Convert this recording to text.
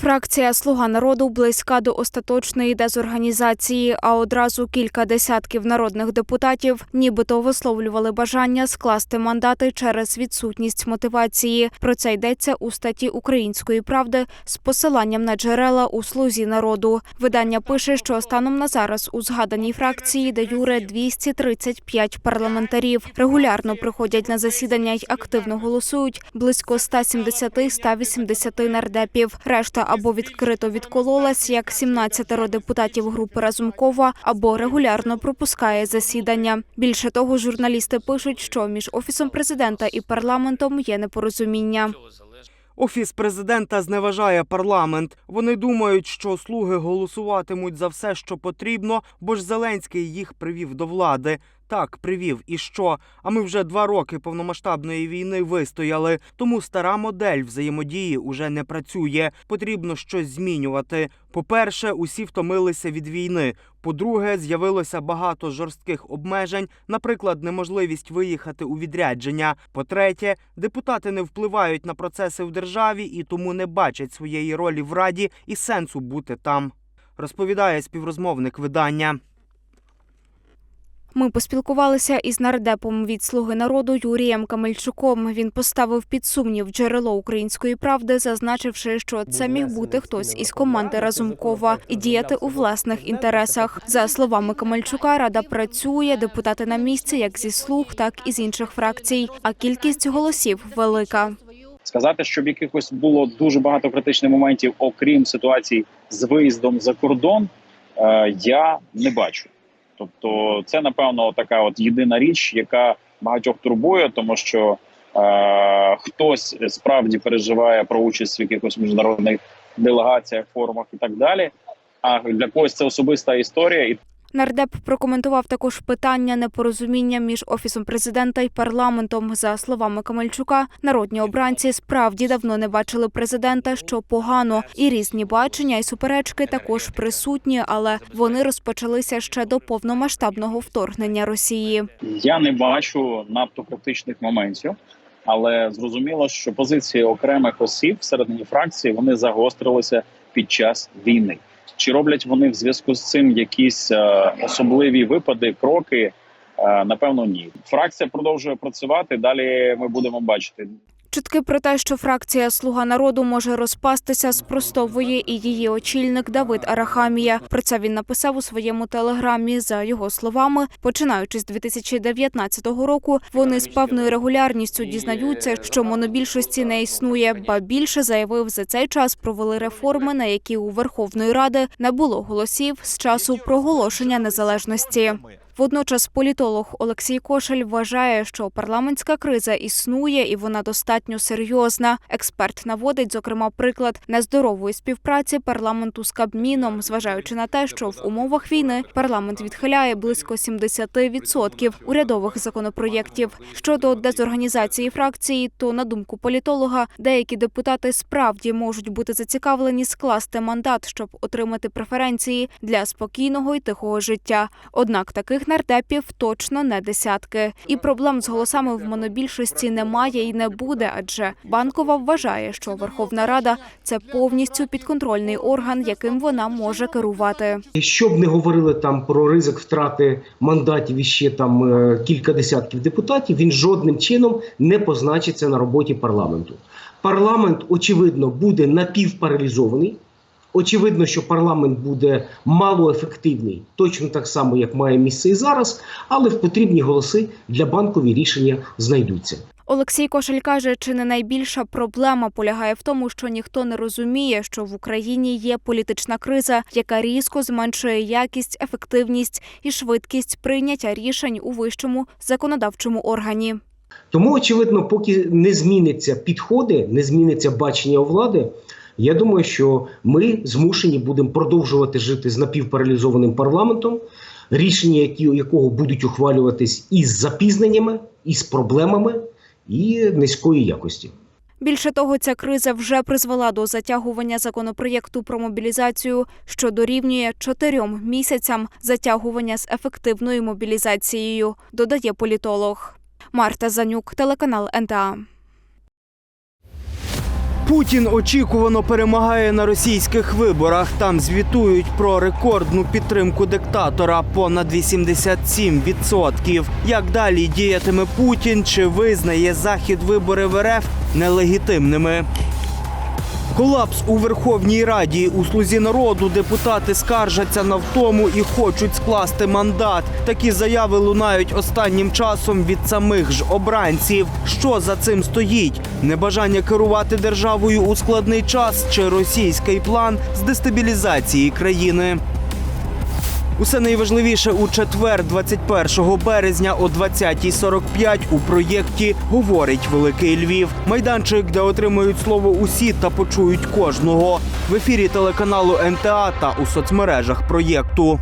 Фракція Слуга народу близька до остаточної дезорганізації, а одразу кілька десятків народних депутатів нібито висловлювали бажання скласти мандати через відсутність мотивації. Про це йдеться у статті Української правди з посиланням на джерела у слузі народу. Видання пише, що станом на зараз у згаданій фракції де юре 235 парламентарів. Регулярно приходять на засідання й активно голосують близько 170-180 нардепів. Решта або відкрито відкололась, як 17 депутатів групи Разумкова, або регулярно пропускає засідання. Більше того, журналісти пишуть, що між офісом президента і парламентом є непорозуміння. Офіс президента зневажає парламент. Вони думають, що слуги голосуватимуть за все, що потрібно, бо ж Зеленський їх привів до влади. Так, привів і що? А ми вже два роки повномасштабної війни вистояли. Тому стара модель взаємодії уже не працює. Потрібно щось змінювати. По-перше, усі втомилися від війни. По-друге, з'явилося багато жорстких обмежень, наприклад, неможливість виїхати у відрядження. По-третє, депутати не впливають на процеси в державі і тому не бачать своєї ролі в раді і сенсу бути там. Розповідає співрозмовник видання. Ми поспілкувалися із нардепом від слуги народу Юрієм Камельчуком. Він поставив під сумнів джерело української правди, зазначивши, що це міг бути хтось із команди Разумкова і діяти у власних інтересах. За словами Камельчука, рада працює, депутати на місці, як зі слуг, так і з інших фракцій. А кількість голосів велика. Сказати, щоб якихось було дуже багато критичних моментів, окрім ситуації з виїздом за кордон, е, я не бачу. Тобто, це напевно така от єдина річ, яка багатьох турбує, тому що е, хтось справді переживає про участь в якихось міжнародних делегаціях, форумах і так далі. А для когось це особиста історія, і Нардеп прокоментував також питання непорозуміння між офісом президента і парламентом. За словами Камельчука, народні обранці справді давно не бачили президента, що погано, і різні бачення і суперечки також присутні, але вони розпочалися ще до повномасштабного вторгнення Росії. Я не бачу надто критичних моментів, але зрозуміло, що позиції окремих осіб всередині фракції вони загострилися під час війни. Чи роблять вони в зв'язку з цим якісь е, особливі випади, кроки? Е, напевно, ні. Фракція продовжує працювати. Далі ми будемо бачити. Чутки про те, що фракція Слуга народу може розпастися, спростовує і її очільник Давид Арахамія. Про це він написав у своєму телеграмі. За його словами, починаючи з 2019 року, вони з певною регулярністю дізнаються, що монобільшості не існує. Ба більше заявив, за цей час провели реформи, на які у Верховної Ради не було голосів з часу проголошення незалежності. Водночас політолог Олексій Кошель вважає, що парламентська криза існує і вона достатньо серйозна. Експерт наводить, зокрема, приклад нездорової співпраці парламенту з Кабміном, зважаючи на те, що в умовах війни парламент відхиляє близько 70% урядових законопроєктів. Щодо дезорганізації фракції, то на думку політолога, деякі депутати справді можуть бути зацікавлені скласти мандат, щоб отримати преференції для спокійного і тихого життя. Однак таких нардепів точно не десятки. І проблем з голосами в монобільшості немає і не буде, адже банкова вважає, що Верховна Рада це повністю підконтрольний орган, яким вона може керувати. Що б не говорили там про ризик втрати мандатів і ще там е, кілька десятків депутатів, він жодним чином не позначиться на роботі парламенту. Парламент, очевидно, буде напівпаралізований. Очевидно, що парламент буде малоефективний, точно так само, як має місце і зараз, але в потрібні голоси для банкові рішення знайдуться. Олексій Кошель каже, чи не найбільша проблема полягає в тому, що ніхто не розуміє, що в Україні є політична криза, яка різко зменшує якість, ефективність і швидкість прийняття рішень у вищому законодавчому органі. Тому, очевидно, поки не зміниться підходи, не зміниться бачення у влади. Я думаю, що ми змушені будемо продовжувати жити з напівпаралізованим парламентом, рішення, які, якого будуть ухвалюватись із запізненнями, із проблемами і низької якості. Більше того, ця криза вже призвела до затягування законопроєкту про мобілізацію, що дорівнює чотирьом місяцям затягування з ефективною мобілізацією, додає політолог. Марта Занюк, телеканал НТА. Путін очікувано перемагає на російських виборах. Там звітують про рекордну підтримку диктатора понад 87%. Як далі діятиме Путін? Чи визнає захід вибори в РФ нелегітимними? Колапс у Верховній Раді у слузі народу депутати скаржаться на втому і хочуть скласти мандат. Такі заяви лунають останнім часом від самих ж обранців. Що за цим стоїть? Небажання керувати державою у складний час чи російський план з дестабілізації країни? Усе найважливіше у четвер, 21 березня о 20.45 у проєкті говорить Великий Львів. Майданчик, де отримують слово усі та почують кожного. В ефірі телеканалу НТА та у соцмережах проєкту.